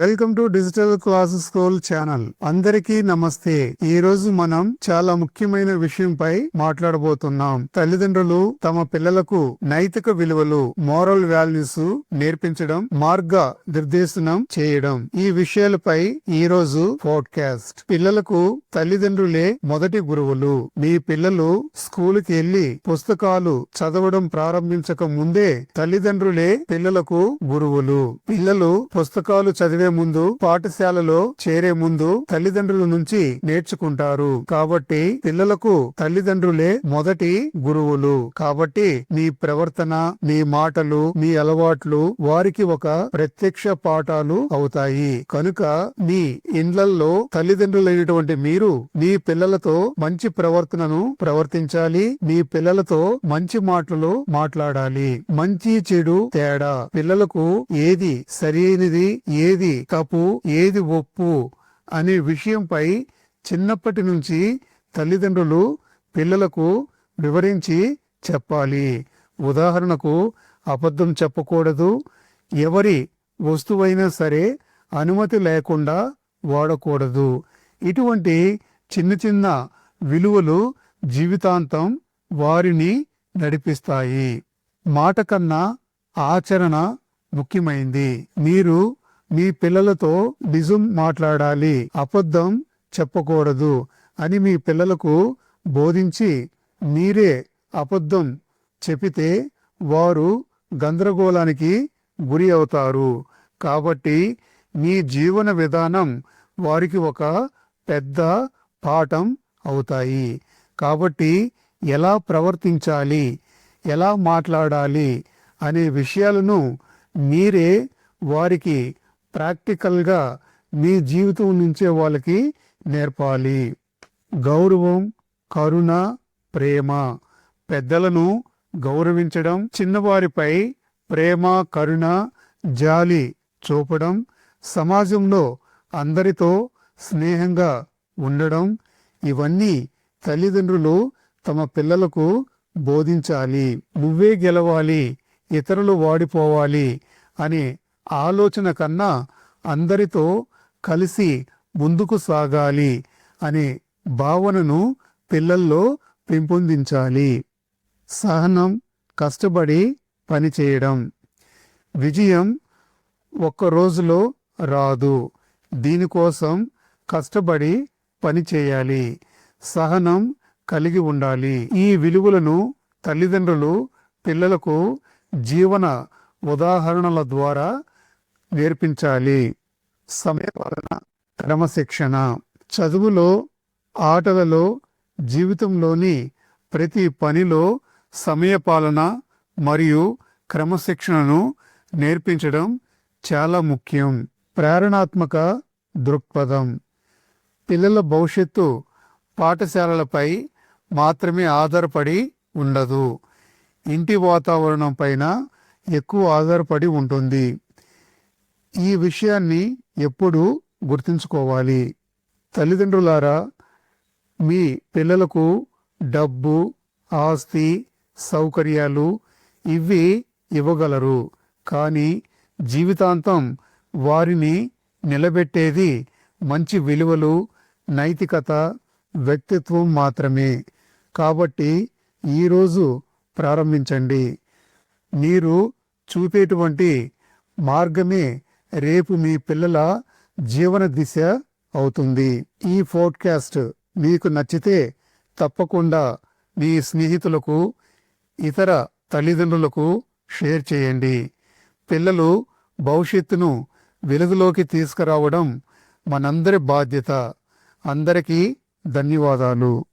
Welcome to digital class school channel. అందరికీ నమస్తే. ఈ రోజు మనం చాలా ముఖ్యమైన విషయంపై మాట్లాడబోతున్నాం. తల్లిదండ్రులు తమ పిల్లలకు నైతిక విలువలు మోరల్ వాల్యూస్ నేర్పించడం మార్గ నిర్దేశనం చేయడం ఈ విషయాలపై ఈ రోజు పాడ్కాస్ట్ పిల్లలకు తల్లిదండ్రులే మొదటి గురువులు. మీ పిల్లలు స్కూల్కి వెళ్ళి పుస్తకాలు చదవడం ప్రారంభించక ముందే తల్లిదండ్రులే పిల్లలకు గురువులు. పిల్లలు పుస్తకాలు చదివే ముందు పాఠశాలలో చేరే ముందు తల్లిదండ్రుల నుంచి నేర్చుకుంటారు. కాబట్టి పిల్లలకు తల్లిదండ్రులే మొదటి గురువులు. కాబట్టి నీ ప్రవర్తన మీ మాటలు మీ అలవాట్లు వారికి ఒక ప్రత్యక్ష పాఠాలు అవుతాయి. కనుక మీ ఇండ్లల్లో తల్లిదండ్రులైనటువంటి మీరు మీ పిల్లలతో మంచి ప్రవర్తనను ప్రవర్తించాలి. మీ పిల్లలతో మంచి మాటలు మాట్లాడాలి. మంచి చెడు తేడా. పిల్లలకు ఏది సరైనది ఏది తప్పు ఏది ఒప్పు అనే విషయంపై చిన్నప్పటి నుంచి తల్లిదండ్రులు పిల్లలకు వివరించి చెప్పాలి. ఉదాహరణకు అబద్ధం చెప్పకూడదు. ఎవరి వస్తువైనా సరే అనుమతి లేకుండా వాడకూడదు. ఇటువంటి చిన్న చిన్న విలువలు జీవితాంతం వారిని నడిపిస్తాయి. మాట కన్నా ఆచరణ ముఖ్యమైంది. మీరు మీ పిల్లలతో నిజం మాట్లాడాలి అబద్ధం చెప్పకూడదు అని మీ పిల్లలకు బోధించి మీరే అబద్ధం చెపితే వారు గందరగోళానికి గురి అవుతారు. కాబట్టి మీ జీవన విధానం వారికి ఒక పెద్ద పాఠం అవుతాయి. కాబట్టి ఎలా ప్రవర్తించాలి ఎలా మాట్లాడాలి అనే విషయాలను మీరే వారికి ప్రాక్టికల్గా మీ జీవితం నుంచే వాళ్ళకి నేర్పాలి. గౌరవం కరుణ ప్రేమ. పెద్దలను గౌరవించడం చిన్నవారిపై ప్రేమ కరుణ జాలి చూపడం సమాజంలో అందరితో స్నేహంగా ఉండడం ఇవన్నీ తల్లిదండ్రులు తమ పిల్లలకు బోధించాలి. నువ్వే గెలవాలి ఇతరులు వాడిపోవాలి అనే ఆలోచన కన్నా అందరితో కలిసి ముందుకు సాగాలి అనే భావనను పిల్లల్లో పెంపొందించాలి. సహనం కష్టపడి పనిచేయడం విజయం ఒక్క రోజులో రాదు. దీనికోసం కష్టపడి పని చేయాలి. సహనం కలిగి ఉండాలి. ఈ విలువలను తల్లిదండ్రులు పిల్లలకు జీవన ఉదాహరణల ద్వారా నేర్పించాలి. సమయపాలన క్రమశిక్షణ. చదువులో ఆటలలో జీవితంలోని ప్రతి పనిలో సమయపాలన మరియు క్రమశిక్షణను నేర్పించడం చాలా ముఖ్యం. ప్రేరణాత్మక దృక్పథం. పిల్లల భవిష్యత్తు పాఠశాలలపై మాత్రమే ఆధారపడి ఉండదు. ఇంటి వాతావరణం పైన ఎక్కువ ఆధారపడి ఉంటుంది. ఈ విషయాన్ని ఎప్పుడు గుర్తుంచుకోవాలి. తల్లిదండ్రులారా మీ పిల్లలకు డబ్బు ఆస్తి సౌకర్యాలు ఇవి ఇవ్వగలరు. కానీ జీవితాంతం వారిని నిలబెట్టేది మంచి విలువలు నైతికత వ్యక్తిత్వం మాత్రమే. కాబట్టి ఈరోజు ప్రారంభించండి. మీరు చూపేటువంటి మార్గమే రేపు మీ పిల్లల జీవన దిశ అవుతుంది. ఈ పోడ్కాస్ట్ మీకు నచ్చితే తప్పకుండా మీ స్నేహితులకు ఇతర తల్లిదండ్రులకు షేర్ చేయండి. పిల్లలు భవిష్యత్తును వెలుగులోకి తీసుకురావడం మనందరి బాధ్యత. అందరికీ ధన్యవాదాలు.